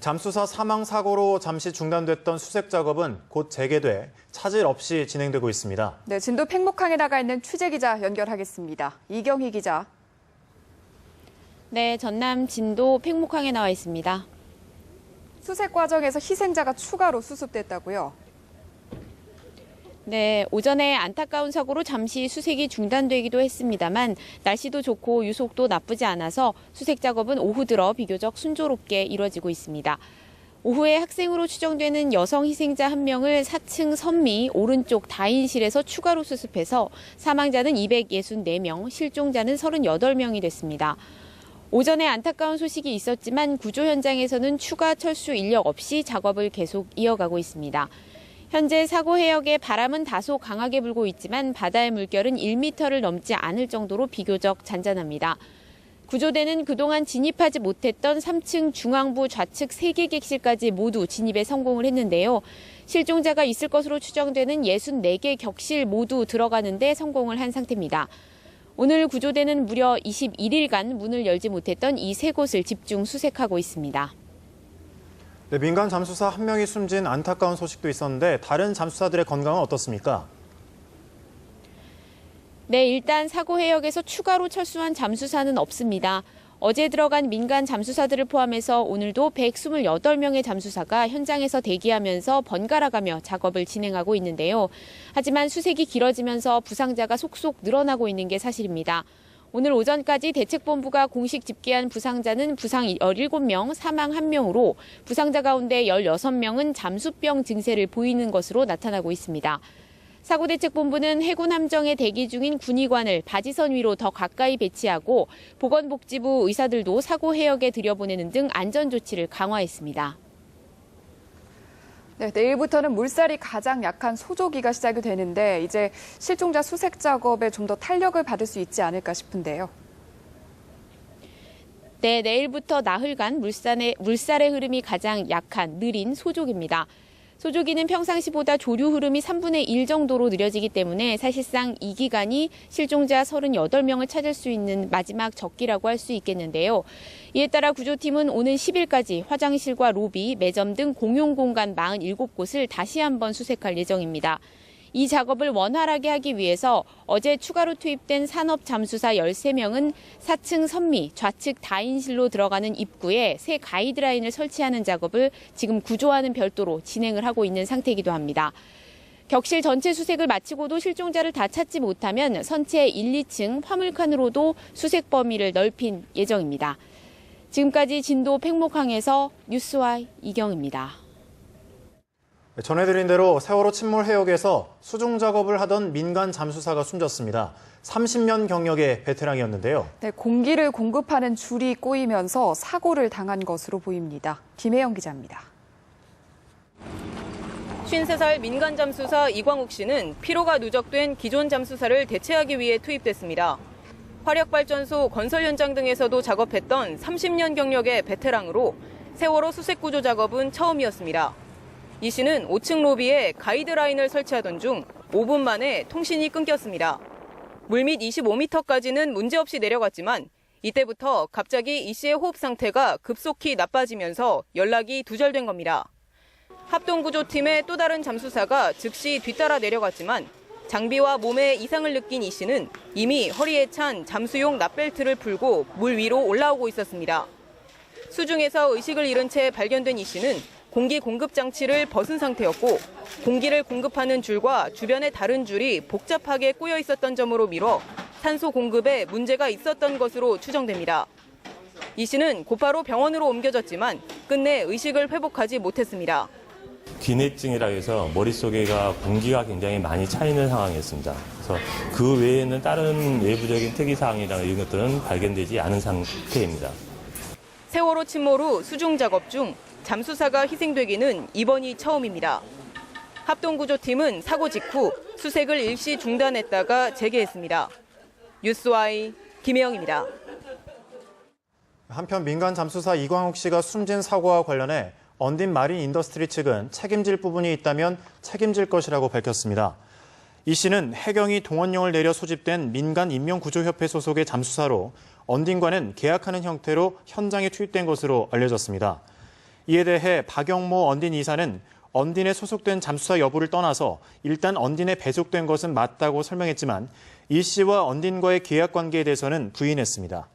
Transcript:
잠수사 사망 사고로 잠시 중단됐던 수색 작업은 곧 재개돼 차질 없이 진행되고 있습니다. 네, 진도 팽목항에 나가 있는 취재 기자 연결하겠습니다. 이경희 기자. 네, 전남 진도 팽목항에 나와 있습니다. 수색 과정에서 희생자가 추가로 수습됐다고요. 네, 오전에 안타까운 사고로 잠시 수색이 중단되기도 했습니다만 날씨도 좋고 유속도 나쁘지 않아서 수색 작업은 오후 들어 비교적 순조롭게 이뤄지고 있습니다. 오후에 학생으로 추정되는 여성 희생자 한 명을 4층 선미 오른쪽 다인실에서 추가로 수습해서 사망자는 264명, 실종자는 38명이 됐습니다. 오전에 안타까운 소식이 있었지만 구조 현장에서는 추가 철수 인력 없이 작업을 계속 이어가고 있습니다. 현재 사고 해역에 바람은 다소 강하게 불고 있지만 바다의 물결은 1m를 넘지 않을 정도로 비교적 잔잔합니다. 구조대는 그동안 진입하지 못했던 3층 중앙부 좌측 3개 객실까지 모두 진입에 성공을 했는데요. 실종자가 있을 것으로 추정되는 64개 격실 모두 들어가는데 성공을 한 상태입니다. 오늘 구조대는 무려 21일간 문을 열지 못했던 이 세 곳을 집중 수색하고 있습니다. 네, 민간 잠수사 한 명이 숨진 안타까운 소식도 있었는데 다른 잠수사들의 건강은 어떻습니까? 네, 일단 사고 해역에서 추가로 철수한 잠수사는 없습니다. 어제 들어간 민간 잠수사들을 포함해서 오늘도 128명의 잠수사가 현장에서 대기하면서 번갈아가며 작업을 진행하고 있는데요. 하지만 수색이 길어지면서 부상자가 속속 늘어나고 있는 게 사실입니다. 오늘 오전까지 대책본부가 공식 집계한 부상자는 부상 17명, 사망 1명으로 부상자 가운데 16명은 잠수병 증세를 보이는 것으로 나타나고 있습니다. 사고대책본부는 해군 함정에 대기 중인 군의관을 바지선 위로 더 가까이 배치하고 보건복지부 의사들도 사고 해역에 들여보내는 등 안전 조치를 강화했습니다. 네, 내일부터는 물살이 가장 약한 소조기가 시작이 되는데 이제 실종자 수색 작업에 좀 더 탄력을 받을 수 있지 않을까 싶은데요. 네, 내일부터 나흘간 물산의, 물살의 흐름이 가장 약한 느린 소조기입니다. 소조기는 평상시보다 조류 흐름이 3분의 1 정도로 느려지기 때문에 사실상 이 기간이 실종자 38명을 찾을 수 있는 마지막 적기라고 할 수 있겠는데요. 이에 따라 구조팀은 오는 10일까지 화장실과 로비, 매점 등 공용 공간 47곳을 다시 한번 수색할 예정입니다. 이 작업을 원활하게 하기 위해서 어제 추가로 투입된 산업 잠수사 13명은 4층 선미, 좌측 다인실로 들어가는 입구에 새 가이드라인을 설치하는 작업을 지금 구조하는 별도로 진행을 하고 있는 상태이기도 합니다. 격실 전체 수색을 마치고도 실종자를 다 찾지 못하면 선체 1, 2층 화물칸으로도 수색 범위를 넓힌 예정입니다. 지금까지 진도 팽목항에서 뉴스와 이경입니다. 네, 전해드린 대로 세월호 침몰 해역에서 수중 작업을 하던 민간 잠수사가 숨졌습니다. 30년 경력의 베테랑이었는데요. 네, 공기를 공급하는 줄이 꼬이면서 사고를 당한 것으로 보입니다. 김혜영 기자입니다. 53살 민간 잠수사 이광욱 씨는 피로가 누적된 기존 잠수사를 대체하기 위해 투입됐습니다. 화력발전소 건설 현장 등에서도 작업했던 30년 경력의 베테랑으로 세월호 수색 구조 작업은 처음이었습니다. 이 씨는 5층 로비에 가이드라인을 설치하던 중 5분 만에 통신이 끊겼습니다. 물밑 25m까지는 문제없이 내려갔지만 이때부터 갑자기 이 씨의 호흡 상태가 급속히 나빠지면서 연락이 두절된 겁니다. 합동구조팀의 또 다른 잠수사가 즉시 뒤따라 내려갔지만 장비와 몸에 이상을 느낀 이 씨는 이미 허리에 찬 잠수용 납벨트를 풀고 물 위로 올라오고 있었습니다. 수중에서 의식을 잃은 채 발견된 이 씨는 공기 공급 장치를 벗은 상태였고 공기를 공급하는 줄과 주변의 다른 줄이 복잡하게 꼬여 있었던 점으로 미뤄 산소 공급에 문제가 있었던 것으로 추정됩니다. 이 씨는 곧바로 병원으로 옮겨졌지만 끝내 의식을 회복하지 못했습니다. 기내증이라 해서 머릿속에가 공기가 굉장히 많이 차 있는 상황이었습니다. 그래서 그 외에는 다른 외부적인 특이사항이나 이런 것들은 발견되지 않은 상태입니다. 세월호 침몰 후 수중 작업 중 잠수사가 희생되기는 이번이 처음입니다. 합동구조팀은 사고 직후 수색을 일시 중단했다가 재개했습니다. 뉴스와이 김혜영입니다. 한편 민간 잠수사 이광욱 씨가 숨진 사고와 관련해 언딘 마린 인더스트리 측은 책임질 부분이 있다면 책임질 것이라고 밝혔습니다. 이 씨는 해경이 동원령을 내려 소집된 민간 인명구조협회 소속의 잠수사로 언딘과는 계약하는 형태로 현장에 투입된 것으로 알려졌습니다. 이에 대해 박영모 언딘 이사는 언딘에 소속된 잠수사 여부를 떠나서 일단 언딘에 배속된 것은 맞다고 설명했지만 이 씨와 언딘과의 계약 관계에 대해서는 부인했습니다.